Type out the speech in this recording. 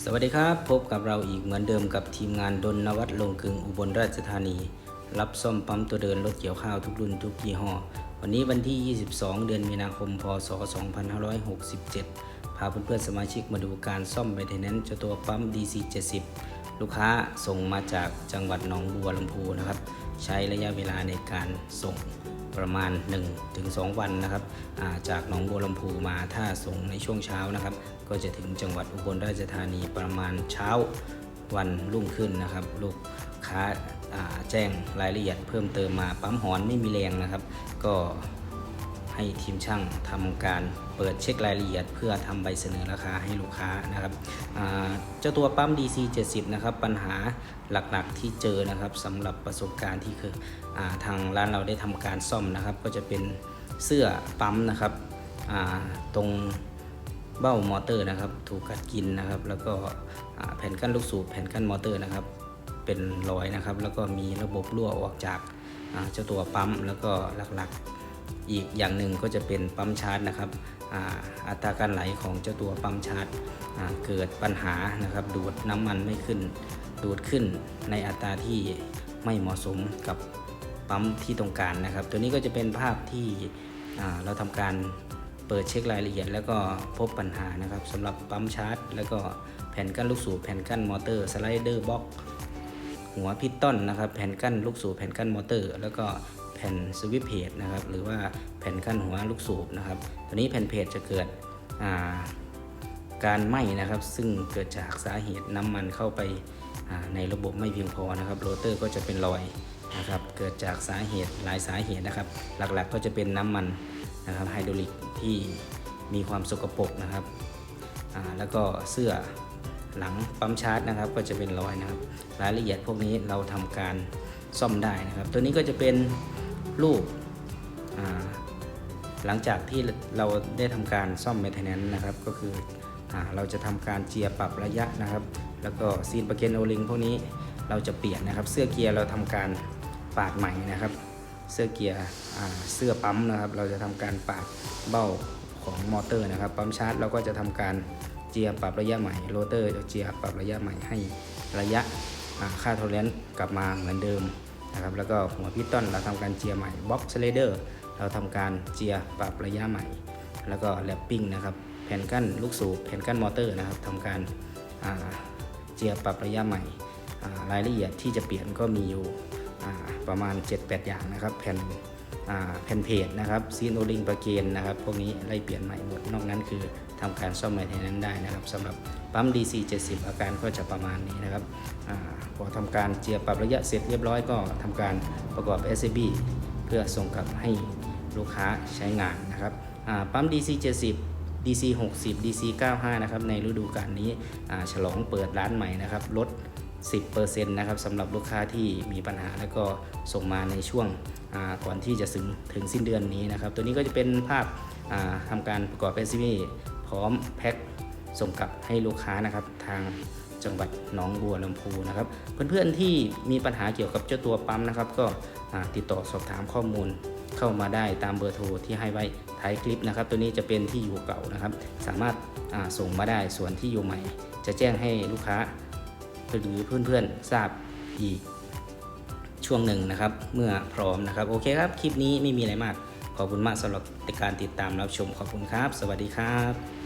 สวัสดีครับพบกับเราอีกเหมือนเดิมกับทีมงานดนนวัตลงกึงอุบลราชธานี รับซ่อมปั๊มตัวเดินรถเกี่ยวข้าวทุกรุ่นทุกยี่ห้อ วันนี้วันที่ 22 เดือนมีนาคม พศ 2567 พาเพื่อนๆสมาชิกมาดูการซ่อมไปเทนแนนซ์เจ้าตัวปั๊ม DC 70 ลูกค้าส่งมาจากจังหวัดหนองบัวลำพูนะครับ ใช้ระยะเวลาในการส่งประมาณ 1-2 วันนะครับาจากหนองบัวลำพูมาถ้าส่งในช่วงเช้านะครับ ก็จะถึงจังหวัดอุบลราชธานีประมาณเช้าวันรุ่งขึ้นนะครับ ลูกค้าาแจ้งรายละเอียดเพิ่มเติมมาปั๊มหอนไม่มีแรงนะครับ ก็ ให้ทีมช่างทำการเปิดเช็ครายละเอียด เพื่อทำใบเสนอราคาให้ลูกค้านะครับเจ้าตัวปั๊ม DC 70 นะครับ ปัญหาหลักๆที่เจอนะครับสำหรับประสบการณ์ที่คืออทางร้านเราได้ทำการซ่อมนะครับ ก็จะเป็นเสื้อปั๊มนะครับตรงเบ้ามอเตอร์นะครับ ถูกกัดกินนะครับ แล้วก็แผ่นกั้นลูกสูบแผ่นกั้นมอเตอร์นะครับ เป็นรอยนะครับ แล้วก็มีระบบรั่วออกจากเจ้าตัวปั๊มแล้วก็หลักๆ อีกอย่างหนึ่งก็จะเป็นปั๊มชาร์จนะครับอัตราการไหลของเจ้าตัวปั๊มชาร์จเกิดปัญหานะครับ ดูดน้ำมันไม่ขึ้น ดูดขึ้นในอัตราที่ไม่เหมาะสมกับปั๊มที่ต้องการนะครับ ตัวนี้ก็จะเป็นภาพที่เราทำการเปิดเช็ครายละเอียด แล้วก็พบปัญหานะครับสำหรับปั๊มชาร์จ แล้วก็แผ่นกั้นลูกสูบแผ่นกั้นมอเตอร์สไลเดอร์บล็อกหัวพิสต้นนะครับแผ่นกั้นลูกสูบแผ่นกั้นมอเตอร์ แล้วก็ ผ่นสวิตช์เพจนะครับหรือว่าแผ่นกั้นหัวลูกสูบนะครับตัวนี้แผ่นเพจจะเกิดาการไหม้นะครับ ซึ่งเกิดจากสาเหตุน้ำมันเข้าไปาในระบบไม่เพียงพอนะครับโรเตอร์ก็จะเป็นรอยนะครับเกิดจากสาเหตุหลายสาเหตุนะครับ หลักๆก็จะเป็นน้ำมันนะครับไฮดรอลิกที่มีความสกปรกนะครับแล้วก็เสื้อหลังปั๊มชาร์จนะครับ ก็จะเป็นรอยนะครับ รายละเอียดพวกนี้เราทำการซ่อมได้นะครับ ตัวนี้ก็จะเป็น รูป หลังจากที่เราได้ทำการซ่อม m ม i เทนแนนนะครับ ก็คืออเราจะทำการเจียปรับระยะนะครับ แล้วก็ซีนประเกนโอลิงพวกนี้เราจะเปลี่ยนนะครับ เสื้อเกียร์เราทำการปาดใหม่นะครับ เสื้อเกียร์เสื้อปั๊มนะครับ เราจะทำการปาดเบ้าของมอเตอร์นะครับ ปั๊มชาร์จเราก็จะทำการเจียปรับระยะใหม่โรเตอร์จะเจียปรับระยะใหม่ให้ระยะอ่าค่าโทเลนต์กลับมาเหมือนเดิม นะครับแล้วก็หัวพิสตอนเราทำการเจียร์ใหม่บ็อกซ์เลเดอร์เราทำการเจียร์ปรับระยะใหม่ แล้วก็แลปปิ้งนะครับแผ่นกั้นลูกสูบแผ่นกั้นมอเตอร์นะครับทำการเจียร์ปรับระยะใหม่รายละเอียดที่จะเปลี่ยนก็มีอยู่ประมาณ 7-8 อย่างนะครับแผ่น แผ่นเพจนะครับซีโนลิงประเกนนะครับพวกนี้ไล่เปลี่ยนใหม่หมด นอกนั้นคือทำการซ่อมใหม่ในนั้นได้นะครับสำหรับปั๊ม DC 70 อาการก็จะประมาณนี้นะครับอพอทำการเจียปรับระยะเสร็จเรียบร้อยก็ทำการประกอบ SAB เพื่อส่งกลับให้ลูกค้าใช้งานนะครับปั๊ม DC 70 DC 60 DC 95 นะครับ ในฤดูกาลนี้ฉลองเปิดร้านใหม่นะครับ ลด 10%นะครับสำหรับลูกค้าที่มีปัญหาแล้วก็ส่งมาในช่วงก่อนที่จะถึงถึงสิ้นเดือนนี้นะครับ ตัวนี้ก็จะเป็นภาพาทำการประกอบ s อ v พร้อมแพ็คส่งกลับให้ลูกค้านะครับทางจังหวัดหนองบัวลำพูนะครับ เพื่อนๆที่มีปัญหาเกี่ยวกับเจ้าตัวปั๊มนะครับ ก็ติดต่อสอบถามข้อมูลเข้ามาได้ตามเบอร์โทรที่ให้ไว้ท้ายคลิปนะครับ ตัวนี้จะเป็นที่อยู่เก่านะครับ สามารถาส่งมาได้ส่วนที่อยู่ใหม่ จะแจ้งให้ลูกค้า หรือเพื่อนๆทราบอีกช่วงหนึ่งนะครับ เมื่อพร้อมนะครับ โอเคครับ คลิปนี้ไม่มีอะไรมาก ขอบคุณมากสำหรับการติดตามรับชมขอบคุณครับ สวัสดีครับ